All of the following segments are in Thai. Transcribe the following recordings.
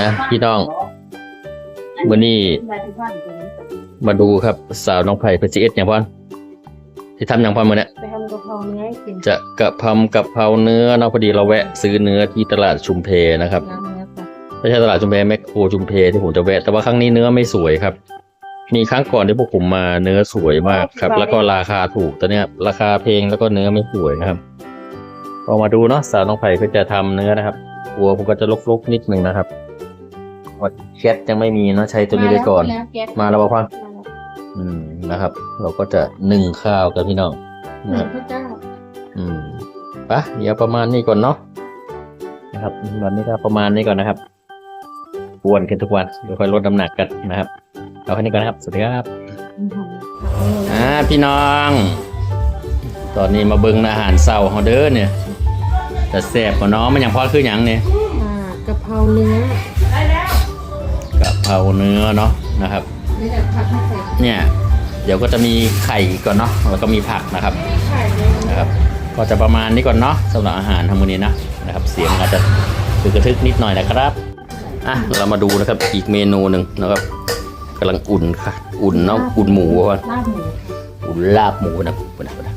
นะพี่น้องวันนี้ มาดูครับสาวน้องไผ่เพชรเอสอย่างพอนที่ทำอย่างพอนมือเนี่ยไปทำกะเพราเนื้อให้กินจะกะเพรากะเพราเนื้อเนาะพอดีเราแวะซื้อเนื้อที่ตลาดชุมเพนะครับน้ำเนื้อก่อนไม่ใช่ตลาดชุมเพแมคโครชุมเพที่ผมจะแวะ แต่ว่าครั้งนี้เนื้อไม่สวยครับ มีครั้งก่อนที่พวกผมมาเนื้อสวยมากครับ แล้วก็ราคาถูกแต่เนี้ยราคาเพลงแล้วก็เนื้อไม่สวยนะครับพอมาดูเนาะสาวน้องไผ่ก็จะทำเนื้อนะครับ หัวผมก็จะลกๆนิดนึงนะครับว่าแก๊สยังไม่มีเนาะใช้ตัวนี้ไปก่อนแล้วแก๊สมาแล้วป่ะพ่ออืมนะครับ เราก็จะนึ่งข้าวกันพี่น้องหนะคนึ่รับงพระเจ้าอืมปะเดี๋ยวประมาณนี้ก่อนเนาะนะครับวันนี้ก็ประมาณนี้ก่อนนะครับอ้วนขึ้นทุกวันเดี๋ยวค่อยลดน้ำหนักกันนะครับเอาแค่นี้ก่อนนะครับ สวัสดีครับอ่าพี่น้อง ตอนนี้มาเบิ่งอาหารเช้าเฮาเด้อเนี่ย แต่แซ่บกว่าน้องมันอย่างพอคือหยังเนี่ยอ่ากะเพราเนื้อกะเพราเนื้อเนาะนะครับ นี่แหละผักให้ใส่เนี่ย เดี๋ยวก็จะมีไข่ก่อนเนาะแล้วก็มีผักนะครับไข่เลยนะครับ ก็จะประมาณนี้ก่อนเนาะสำหรับอาหารทางมื้อนี้นะนะครับ เสียงอาจจะตึกกระทึกนิดหน่อยนะครับอะเรามาดูนะครับอีกเมนูหนึ่งนะครับกำลังอุ่นค่ะ อุ่นเนาะอุ่นหมูก่อนลาบหมูอุ่นลาบหมูนะปุ่นนะปุ่นนะ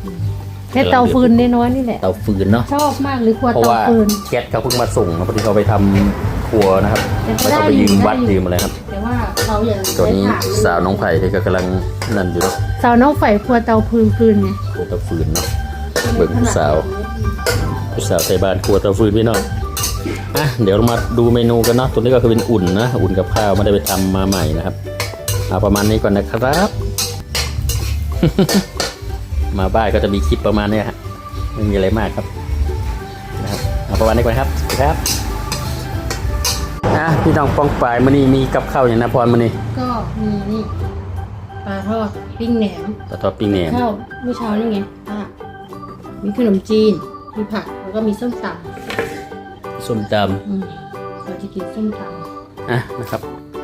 แค่เตาฟืนน้อยๆนี่แหละ เตาฟืนเนาะ ชอบมากหรือครัวเพราะเตาว่าฟืน แก๊สเขาเพิ่งมาส่งนะพอดีเขาไปทำครัวนะครับแต่ไม่ก็ต้องได้ไปยืมอยู่วัดได้อยู่ ยืมอะไรครับ แต่ว่าเราอย่างตัวนี้ใช้ถ่สาวน้องไผ่ที่ก็กำลังนั่นอยู่เนาะสาวน้องไฝ่ครัวเตาฟืนฟืนไงครัวเตาฟืนเนาะ เบิ่งผู้สาว ผู้สาวไทยบ้านครัวเตาฟืนพี่น้องอะเดี๋ยวเรามาดูเมนูกันเนาะ ตัวนี้ก็คือเป็นอุ่นนะ อุ่นกับข้าวไม่ได้ไปทำมาใหม่นะครับ เอาประมาณนี้ก่อนนะครับ มาบ้านก็จะมีคลิปประมาณเนี้ยฮะไม่มีอะไรมากครับนะครับเอาประมาณนี้ก่อนครับครับอะพี่น้องปองปลายมันนี่มีกับข้าวอย่างนะพรมันนี่ก็มีนี่ปลาทอดปิ้งแหนมปลาทอดปิ้งแหนมข้าวเมื่อเช้านี่ไงป้ามีขนมจีนมีผักแล้วก็มีส้มตส้มตำอืมเราจะกินส้มตำอะนะครับ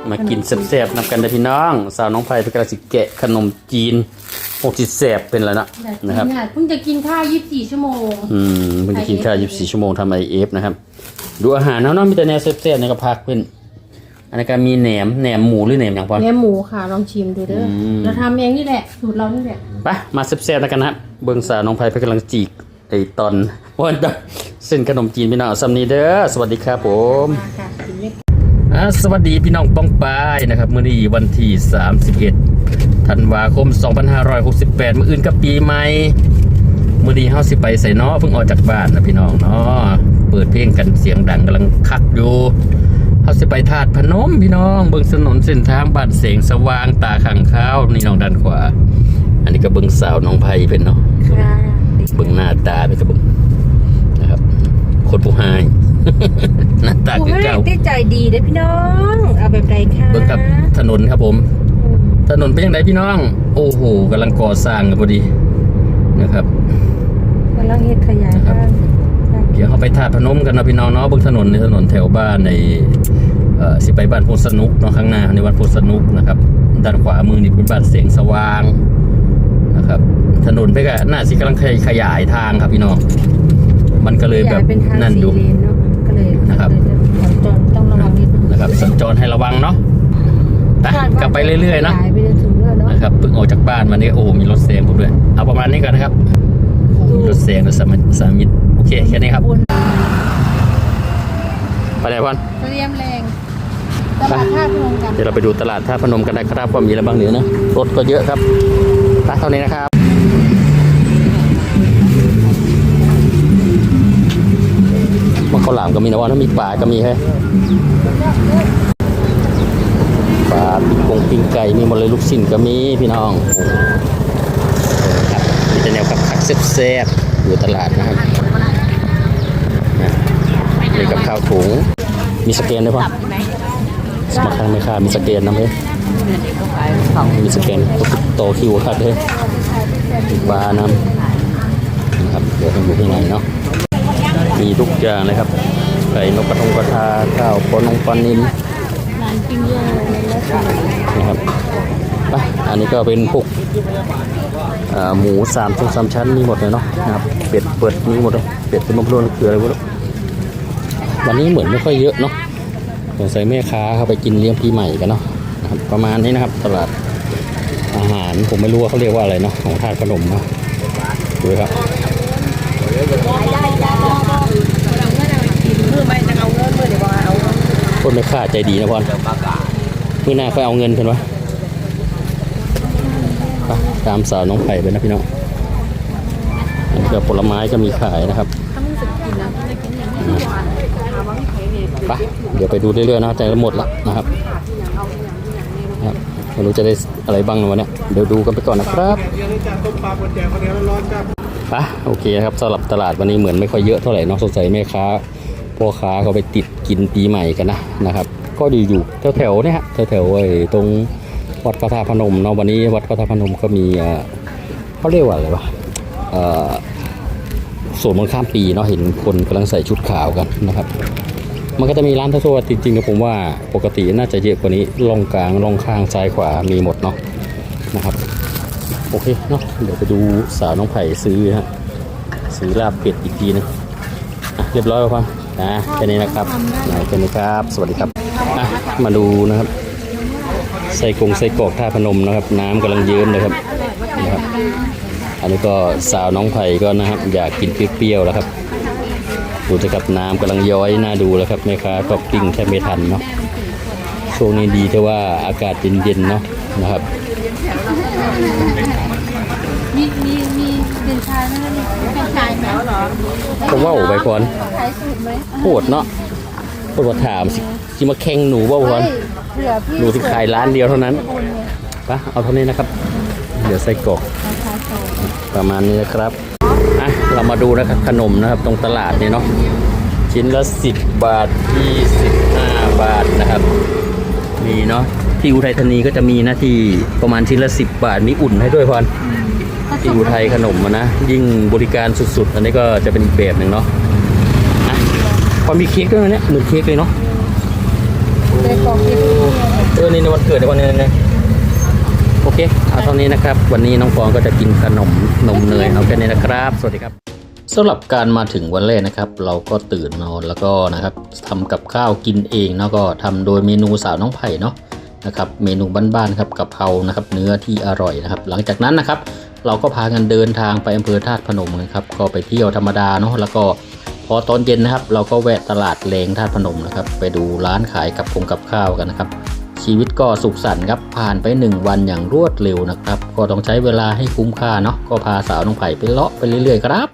มากินแซ่บๆนำกันนะพี่น้อง สาวน้องไผ่เป็นกระสิแกะขนมจีน หกสิแซ่บเป็นแล้วนะำอยากกินะครับนอะเพิ่งจะกินข้าวยี่สิบสี่ชั่วโมง อืมเพิ่งจะกินข้าว24ชั่วโมงทำไอเอฟนะครับ ดูอาหารเนาะเนาะมีแต่แนวแซ่บๆในกระพักเพื่อนอันนี้นก็มีแหนมแหนมหมูหรือแหนมอย่างพอเนื้อหมูค่ะลองชิมดูเด้ออมเราทำเองนี่แหละสูตรเรานี่แหละไปมาแซ่บๆแล้วกันนะครับเบิ้งสาวน้องไผ่เพื่อกำลังจีกไอตอนวันดเส้นขนมจีนพี่น้องซัมนีเด้อสวัสดีครับผมมาค่ะกินไม่อ่าสวัสดีพี่น้องป้องปายนะครับมื้อนี้วันที่31 ธันวาคม 2568มื้ออื่นกับปีใหม่มื้อนี้เฮาสิไปใส่เนาะเพิ่งออกจากบ้านนะพี่น้องเนาะเปิดเพลงกันเสียงดังกำลังคักอยู่เฮาสิไปธาตุพนมพี่น้อง เบิ่งถนนเส้นทางบ้านเสียงสว่างตาขังข้าวนี่น้องด้านขวา อันนี้ก็เบิ่งสาวน้องไผเพิ่นเนาะค่ะเบิ่งหน้าตาเพิ่นก็เบิ่งนะครับคนผู้หายหน้าตาโอ้คือยเก่าได้ใจดีเด้อพี่น้อง เอาแบบใดค่ะเบิ่งกับถนนครับผม ถนนเป็นยังไงพี่น้อง โอ้โหกำลังก่อสร้างกันพอดีนะครับกำลังเฮ็ดขยายบ้านเดี๋ยวเขาไปท่าตุพนมกันนะพี่น้องเนาะบนถนนในถนนแถวบ้านในเอ่อสิไปบ้านโพสนุกเนาะข้างหน้าในวัดโพสนุกนะครับ ด้านขวามือนี่เป็นบ้านเสียงสว่างนะครับ ถนนไปก็น่าสิกำลังขยายทางครับพี่น้องมันก็เลยแบบขายเป็นทางนั่นสี่อยู่เลนเนาะก็เลยนะครับสัญจรต้องระวังนิดนึงนะครับสัญจรให้ระวังเนาะ ไปกลับไปเรื่อยๆเนาะขายไปจนถึงเรื่อยเนาะนะครับเพิ่งออกจากบ้านมาเนี่ยโอ้โหมีรถเสียงผมด้วย เอาประมาณนี้ก่อนนะครับมีรถเสียงรถสามิตสามิตโอเคแค่นี้ครับบุญไปไหนพ่อนเตรียมแรงตลาดท่าพนมกันเดี๋ยวเราไปดูตลาดท่าพนมกันนะครับว่ามีอะไรบ้างเนี่ยนะรถก็เยอะครับไปเท่านี้นะครับมันข้าวหลามก็มีนะว่าถ้ามีปลาก็มีให้ ปลาปิ้งกงปิ้งไก่มีหมดเลยลูกชิ้นก็มีพี่น้องโอ้โหครับมีแต่แนวกับผักแซ่บๆอยู่ตลาดนะครับนะนี่กับข้าวถุงมีสแกนด้วยป่ะสมัครทางไม่ค่ามีสแกนนะเฮ้ยมีสแกนโตคิวครับเฮ้ยบาร์น้ำนะครับเดี๋ยวให้ดูข้างในเนาะมีทุกอย่างเลยครับไก่นกกระทงกระทาข้าวปนงปลานิลร้านปิ้งย่างในรถนะครับไปอันนี้ก็เป็นพวกหมูสามชั้นสามชั้นมีหมดเลยเนาะนะครับเป็ดเปิดมีหมดเลยเป็ดเป็นมะพร้าวคืออะไรวะวันนี้เหมือนไม่ค่อยเยอะเนาะสงสัยแม่ค้าเข้าไปกินเลี้ยงปีใหม่กันเนาะนะครับประมาณนี้นะครับตลาดอาหารผมไม่รู้ว่าเขาเรียกว่าอะไรเนาะของทาสขนมเนาะดูครับ มือไม่จะเอาเงินมือเดี๋ยวบอกเอา คนไม่ค่าใจดีนะพรมื่อหน้าค่อยเอาเงินกันวะตามสาวน้องไผ่ไปนะพี่น้องอันนี้ก็ผลไม้ก็มีขายนะครับถ้ามึงจะเดี๋ยวไปดูเรื่อยๆนะแต่หมดละนะครับครับไม่รู้จะได้อะไรบ้างในวันนี้เดี๋ยวดูกันไปก่อนนะครับปลาบนแจกคนเดียวร้อนๆจ้าไปโอเคนะครับสำหรับตลาดวันนี้เหมือนไม่ค่อยเยอะเท่าไหร่เนอะสงสัยแม่ค้า พ่อค้าเขาไปติดกินปีใหม่กันนะนะครับ ก็อยู่อยู่แถวๆเนี่ยฮะแถวๆไอ้ตรงวัดพระธาตุพนมเนาะวันนี้วัดพระธาตุพนมก็มีเขาเรียกว่าอะไรวะสวนมนต์ข้ามปีเนาะเห็นคนกำลังใส่ชุดขาวกันนะครับ มันก็จะมีร้านทั่วๆจริงๆนะผมว่าปกติน่าจะเยอะกว่านี้ลองกลางลองข้างซ้ายขวามีหมดเนาะนะครับโอเคเนาะเดี๋ยวไปดูสาวน้องไผ่ซื้อฮะซื้อลาบเป็ดอีกทีนึงอะเรียบร้อยแล้วครับ นะแค่นี้นะครับนะแค่นี้ครับ สวัสดีครับอะมาดูนะครับไส้กรงไส้กรอกท่าพนมนะครับ น้ำกำลังเยิ้มเลยครับนะครับ อันนี้ก็สาวน้องไผ่ก็นะครับ อยากกินเปรี้ยวๆแล้วครับดูจะกับน้ำกำลังย้อยน่าดูแล้วครับแม่ค้าก็ปิ้งแทบไม่ทันเนาะช่วงนี้ดีแต่ว่าอากาศเย็นๆเนาะนะครับมีมีมีเป็นชายนั่นนี่เป็นชายแล้วเหรอ ผมว่าโอ้ไปก่อนขายสูตรไหมโหดเนาะโหดว่าถามสิสิมาแข่งหนูว่าก่อนเผื่อพี่หนูที่ขายร้านเดียวเท่านั้นปะเอาเท่านี้นะครับ เดี๋ยวใส่กรอกประมาณนี้นะครับอะเรามาดูนะครับขนมนะครับตรงตลาดนี่เนาะชิ้นละ 10 บาท 25 บาทนะครับ มีเนาะที่อุทัยธานีก็จะมีนะที่ประมาณชิ้นละ 10 บาท มีอุ่นให้ด้วยพอน ที่อุทัยขนมอะนะ ยิ่งบริการสุดๆ อันนี้ก็จะเป็นอีกแบบหนึ่งเนาะอะพอมีเค้กด้วยนะเนี่ยเหมือนเค้กเลยเนาะเลยกองที่เออนี่ในวันเกิดในวันนี้นะโอเคเอาเท่านี้นะครับ วันนี้น้องฟองก็จะกินขนมนมเนยเอาแค่นี้นะครับ สวัสดีครับสำหรับการมาถึงวันแรกนะครับ เราก็ตื่นนอนแล้วก็นะครับทำกับข้าวกินเองแล้วก็ทำโดยเมนูสาวน้องไผ่เนาะนะครับเมนูบ้านๆครับกะเพรานะครับเนื้อที่อร่อยนะครับ หลังจากนั้นนะครับ เราก็พากันเดินทางไปอำเภอธาตุพนมนะครับ ก็ไปเที่ยวธรรมดาเนาะแล้วก็พอตอนเย็นนะครับ เราก็แวะตลาดเลงธาตุพนมนะครับ ไปดูร้านขายกับคงกับข้าวกันนะครับ ชีวิตก็สุขสันต์ครับผ่านไป 1 วันอย่างรวดเร็วนะครับ ก็ต้องใช้เวลาให้คุ้มค่าเนาะก็พาสาวน้องไผ่ไปเลาะไปเรื่อยๆครับ